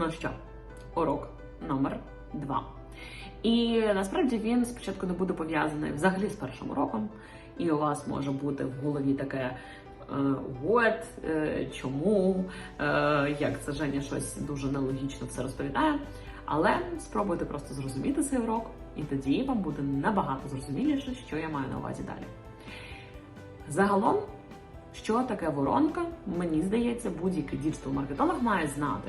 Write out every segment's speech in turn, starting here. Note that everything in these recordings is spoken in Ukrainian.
Ну що, урок номер два. І насправді він спочатку не буде пов'язаний взагалі з першим уроком, і у вас може бути в голові таке е, what, е, чому, е, як це Женя щось дуже нелогічно все розповідає. Але спробуйте просто зрозуміти цей урок, і тоді вам буде набагато зрозуміліше, що я маю на увазі далі. Загалом, що таке воронка, мені здається, будь-який діджитал-маркетолог має знати.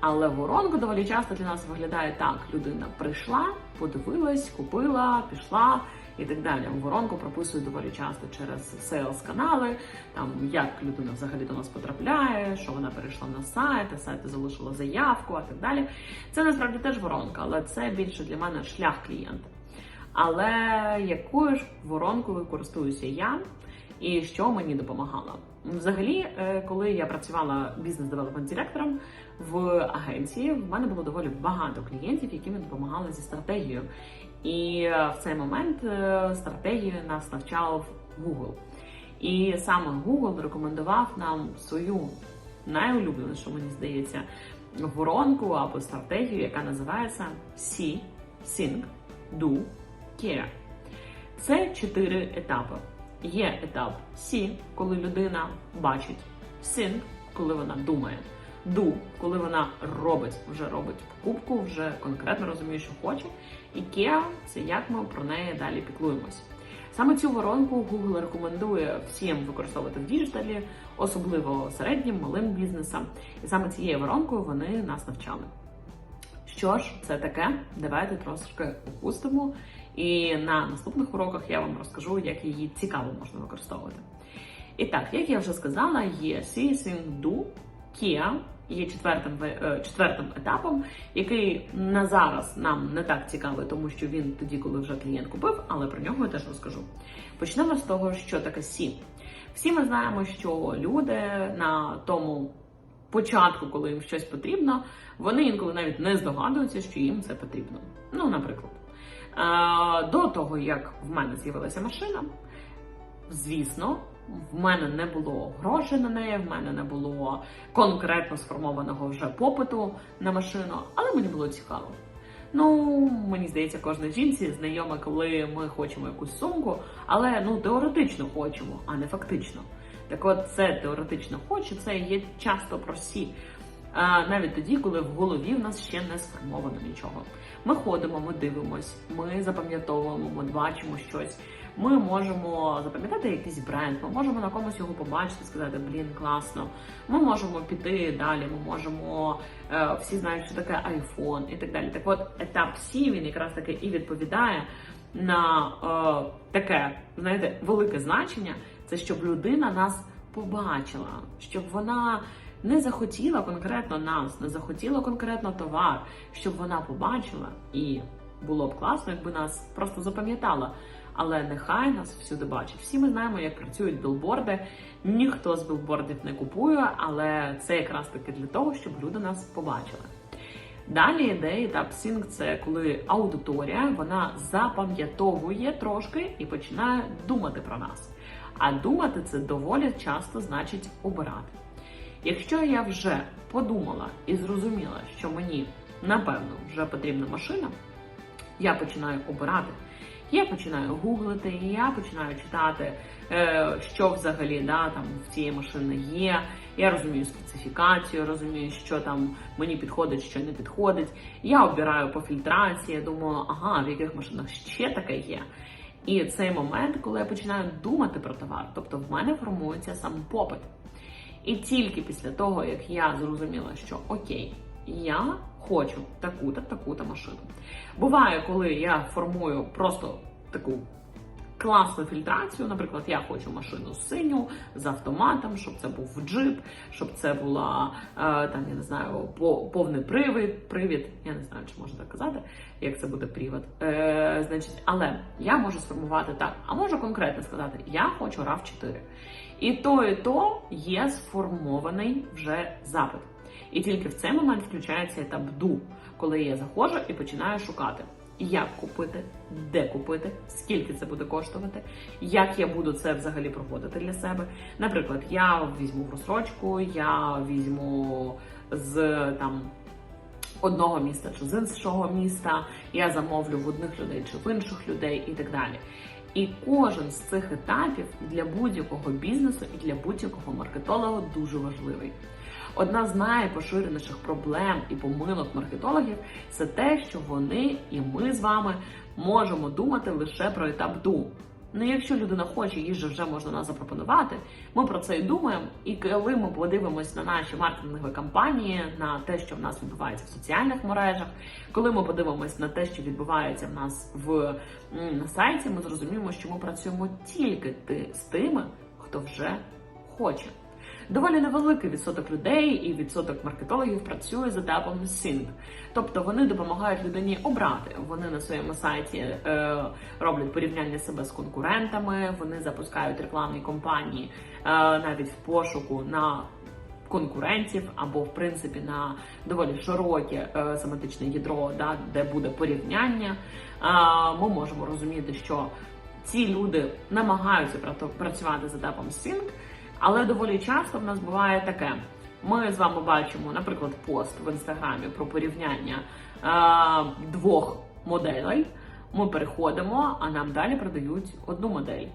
Але воронка доволі часто для нас виглядає так: людина прийшла, подивилась, купила, пішла і так далі. Воронку прописують доволі часто через сейлс канали, там як людина взагалі до нас потрапляє, що вона перейшла на сайт, а сайт залишила заявку, а так далі. Це насправді теж воронка, але це більше для мене шлях клієнта. Але якою ж воронкою користуюся я? І що мені допомагало? Взагалі, е, коли я працювала бізнес-девелопмент директором в агенції, в мене було доволі багато клієнтів, які мені допомагали зі стратегією. І е, в цей момент е, стратегію нас навчав Google. І саме Google рекомендував нам свою найулюбленішу, мені здається, воронку або стратегію, яка називається See, Think, Do, Care. Це чотири етапи. Є етап See, коли людина бачить, Think, коли вона думає, Do, коли вона робить, вже робить покупку, вже конкретно розуміє, що хоче. І Care – це як ми про неї далі піклуємось. Саме цю воронку Google рекомендує всім використовувати в діджиталі, особливо середнім, малим бізнесам. І саме цією воронкою вони нас навчали. Що ж це таке? Давайте трошки опустимо. І на наступних уроках я вам розкажу, як її цікаво можна використовувати. І так, як я вже сказала, є See, Do, Kia є четвертим, е, четвертим етапом, який на зараз нам не так цікавий, тому що він тоді, коли вже клієнт купив, але про нього я теж розкажу. Почнемо з того, що таке See. Всі ми знаємо, що люди на тому початку, коли їм щось потрібно, вони інколи навіть не здогадуються, що їм це потрібно. Ну, наприклад, е, до того, як в мене з'явилася машина, звісно, в мене не було грошей на неї, в мене не було конкретно сформованого вже попиту на машину, але мені було цікаво. Ну, мені здається, кожній жінці знайома, коли ми хочемо якусь сумку, але ну теоретично хочемо, а не фактично. Так от це теоретично хочу, це є часто про всі. Навіть тоді, коли в голові в нас ще не сформовано нічого. Ми ходимо, ми дивимось, ми запам'ятовуємо, ми бачимо щось. Ми можемо запам'ятати якийсь бренд, ми можемо на комусь його побачити, сказати, блін, класно. Ми можемо піти далі, ми можемо е, всі знають, що таке iPhone і так далі. Так от етап C, він якраз таки і відповідає на е, таке, знаєте, велике значення. Це щоб людина нас побачила, щоб вона не захотіла конкретно нас, не захотіла конкретно товар, щоб вона побачила і було б класно, якби нас просто запам'ятала. Але нехай нас всюди бачить. Всі ми знаємо, як працюють білборди. Ніхто з білбордів не купує, але це якраз таки для того, щоб люди нас побачили. Далі йде етап Sync, це коли аудиторія вона запам'ятовує трошки і починає думати про нас. А думати це доволі часто значить обирати. Якщо я вже подумала і зрозуміла, що мені напевно вже потрібна машина, я починаю обирати. Я починаю гуглити, я починаю читати, е, що взагалі да, там в цієї машини є. Я розумію специфікацію, розумію, що там мені підходить, що не підходить. Я обираю по фільтрації, я думаю, ага, в яких машинах ще таке є. І цей момент, коли я починаю думати про товар, тобто в мене формується сам попит. І тільки після того, як я зрозуміла, що окей, я хочу таку-то, таку-то машину. Буває, коли я формую просто таку класну фільтрацію. Наприклад, я хочу машину синю з автоматом, щоб це був джип, щоб це була е, там, я не знаю, повний привід. Привід, я не знаю, чи можна так казати, як це буде привід. Е, значить, але я можу сформувати так, а можу конкретно сказати, я хочу rav 4 І то, і то є сформований вже запит. І тільки в цей момент включається етап ду, коли я заходжу і починаю шукати, як купити, де купити, скільки це буде коштувати, як я буду це взагалі проводити для себе. Наприклад, я візьму в розсрочку, я візьму з там одного міста чи з іншого міста, я замовлю в одних людей чи в інших людей і так далі. І кожен з цих етапів для будь-якого бізнесу і для будь-якого маркетолога дуже важливий. Одна з найпоширеніших проблем і помилок маркетологів це те, що вони і ми з вами можемо думати лише про етап ду. Ну, якщо людина хоче, їй же вже можна нас запропонувати. Ми про це і думаємо. І коли ми подивимось на наші маркетингові кампанії, на те, що в нас відбувається в соціальних мережах, коли ми подивимось на те, що відбувається в нас в на сайті, ми зрозуміємо, що ми працюємо тільки з тими, хто вже хоче. Доволі невеликий відсоток людей і відсоток маркетологів працює з етапом Sync. Тобто вони допомагають людині обрати. Вони на своєму сайті е, роблять порівняння себе з конкурентами, вони запускають рекламні кампанії е, навіть в пошуку на конкурентів або в принципі на доволі широке е, семантичне ядро, да, де буде порівняння. Е, ми можемо розуміти, що ці люди намагаються працювати з етапом Sync, але доволі часто в нас буває таке. Ми з вами бачимо, наприклад, пост в інстаграмі про порівняння е, двох моделей. Ми переходимо, а нам далі продають одну модель.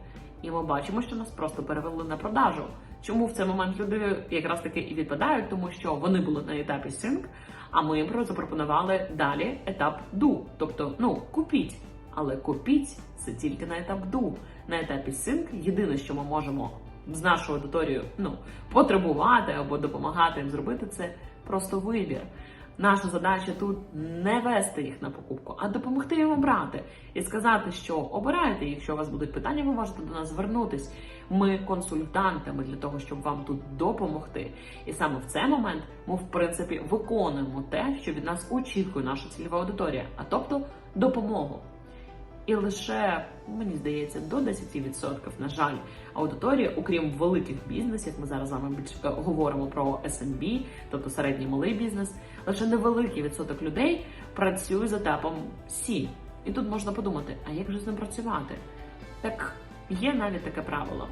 І ми бачимо, що нас просто перевели на продажу. Чому в цей момент люди якраз таки і відпадають, тому що вони були на етапі sync, а ми їм запропонували далі етап do. Тобто, ну купіть, але купіть це тільки на етап do. На етапі sync єдине, що ми можемо з нашою аудиторією ну, потребувати або допомагати їм зробити, це просто вибір. Наша задача тут не вести їх на покупку, а допомогти їм обрати і сказати, що обирайте. Якщо у вас будуть питання, ви можете до нас звернутись. Ми консультантами для того, щоб вам тут допомогти. І саме в цей момент ми, в принципі, виконуємо те, що від нас очікує наша цільова аудиторія, а тобто допомогу. І лише, мені здається, до 10%, на жаль, аудиторії, окрім великих бізнесів, ми зараз з вами більше говоримо про SMB, тобто середній малий бізнес, лише невеликий відсоток людей працює з етапом C. І тут можна подумати, а як же з ним працювати? Так є навіть таке правило.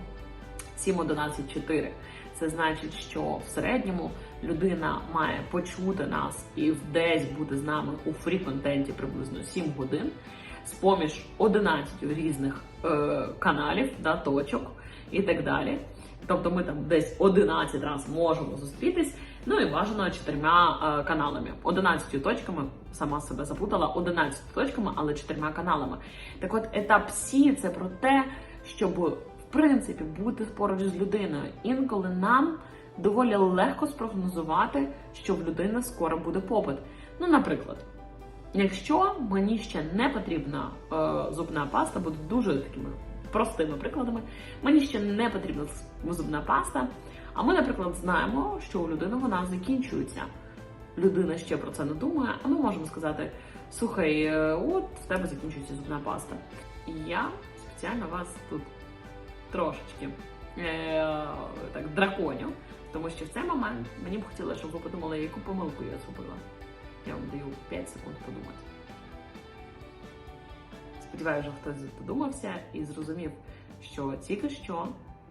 7.11.4. Це значить, що в середньому людина має почути нас і десь бути з нами у фрі-контенті приблизно 7 годин з поміж 11 різних е, каналів, да, точок і так далі. Тобто ми там десь 11 разів можемо зустрітись, ну і бажано чотирма е, каналами. 11 точками, сама себе запутала, 11 точками, але чотирма каналами. Так от етап С це про те, щоб в принципі бути поруч з людиною. Інколи нам доволі легко спрогнозувати, що в людини скоро буде попит. Ну, наприклад. Якщо мені ще не потрібна е, зубна паста, буду дуже такими простими прикладами, мені ще не потрібна зубна паста. А ми, наприклад, знаємо, що у людини вона закінчується. Людина ще про це не думає, а ми можемо сказати: слухай, е, от в тебе закінчується зубна паста. І я спеціально вас тут трошечки е, так драконю, тому що в цей момент мені б хотілося, щоб ви подумали, яку помилку я зробила. Я вам даю 5 секунд подумати. Сподіваюся, хтось подумався і зрозумів, що тільки що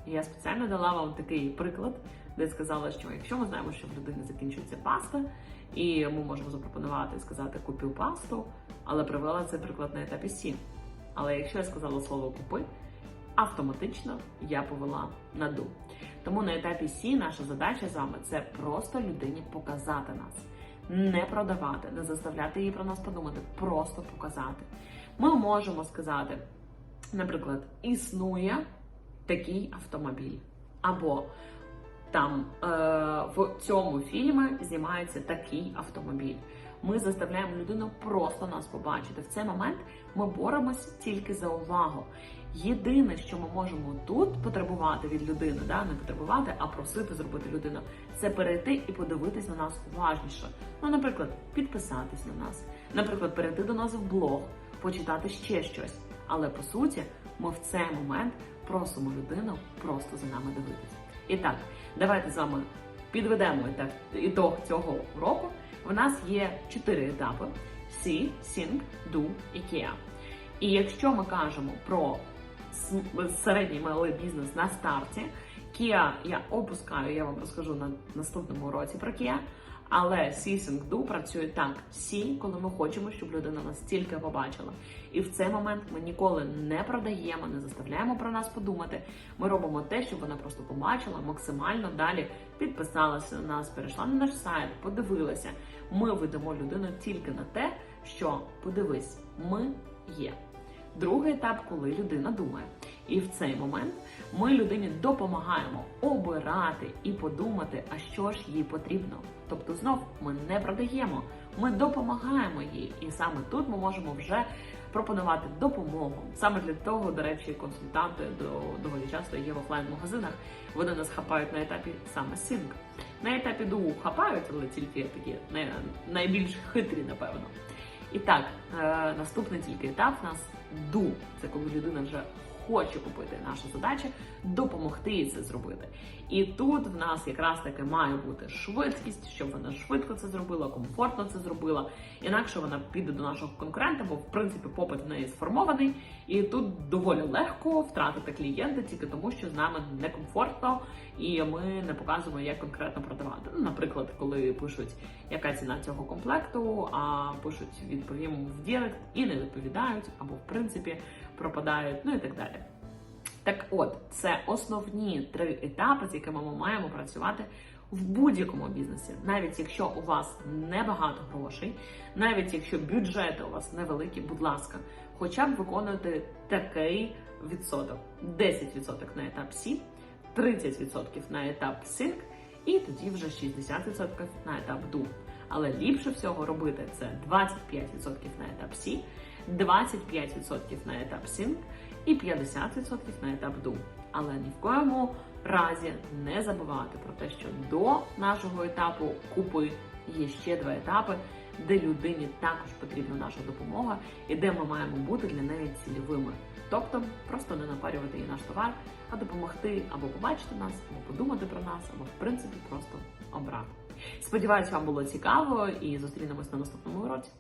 я спеціально дала вам такий приклад, де сказала, що якщо ми знаємо, що в людини закінчується паста, і ми можемо запропонувати сказати купив пасту, але привела цей приклад на етапі Сі. Але якщо я сказала слово купи, автоматично я повела на ду. Тому на етапі Сі наша задача з вами це просто людині показати нас не продавати, не заставляти її про нас подумати, просто показати. Ми можемо сказати, наприклад, існує такий автомобіль, або там е, в цьому фільмі знімається такий автомобіль. Ми заставляємо людину просто нас побачити. В цей момент ми боремось тільки за увагу. Єдине, що ми можемо тут потребувати від людини, да не потребувати, а просити зробити людину, це перейти і подивитись на нас уважніше. Ну, наприклад, підписатись на нас, наприклад, перейти до нас в блог, почитати ще щось. Але по суті, ми в цей момент просимо людину просто за нами дивитися. І так, давайте з вами підведемо ітог- цього уроку. В нас є чотири етапи: See, Sync, Do і Care. І якщо ми кажемо про середній малий бізнес на старті, Kia я опускаю, я вам розкажу на наступному уроці про Kia. Але сі-сінг-ду працює так: сі, коли ми хочемо, щоб людина нас тільки побачила. І в цей момент ми ніколи не продаємо, не заставляємо про нас подумати. Ми робимо те, щоб вона просто побачила максимально далі підписалася на нас, перейшла на наш сайт, подивилася. Ми ведемо людину тільки на те, що подивись, ми є. Другий етап, коли людина думає. І в цей момент ми людині допомагаємо обирати і подумати, а що ж їй потрібно. Тобто, знов ми не продаємо, ми допомагаємо їй, і саме тут ми можемо вже пропонувати допомогу. Саме для того, до речі, консультанти до доволі часто є в офлайн-магазинах. Вони нас хапають на етапі саме синк. На етапі ду хапають, але тільки такі най- найбільш хитрі, напевно. І так, е, наступний тільки етап в нас ду. Це коли людина вже хоче купити. Наша задача допомогти їй це зробити. І тут в нас якраз таки має бути швидкість, щоб вона швидко це зробила, комфортно це зробила. Інакше вона піде до нашого конкурента, бо в принципі попит в неї сформований. І тут доволі легко втратити клієнта тільки тому, що з нами некомфортно, і ми не показуємо, як конкретно продавати. Ну, наприклад, коли пишуть, яка ціна цього комплекту, а пишуть відповім в Дірект і не відповідають, або в принципі пропадають, ну і так далі. Так от, це основні три етапи, з якими ми маємо працювати в будь-якому бізнесі. Навіть якщо у вас небагато грошей, навіть якщо бюджети у вас невеликі, будь ласка, хоча б виконуйте такий відсоток: 10% на етап Сі, 30% на етап Sync і тоді вже 60% на етап Do. Але ліпше всього робити це 25% на етап Сі, 25% на етап Sync і 50% на етап Do. Але ні в коєму разі не забувати про те, що до нашого етапу купи є ще два етапи, де людині також потрібна наша допомога і де ми маємо бути для неї цільовими. Тобто просто не напарювати їй наш товар, а допомогти або побачити нас, або подумати про нас, або в принципі просто обрати. Сподіваюсь, вам було цікаво і зустрінемось на наступному уроці.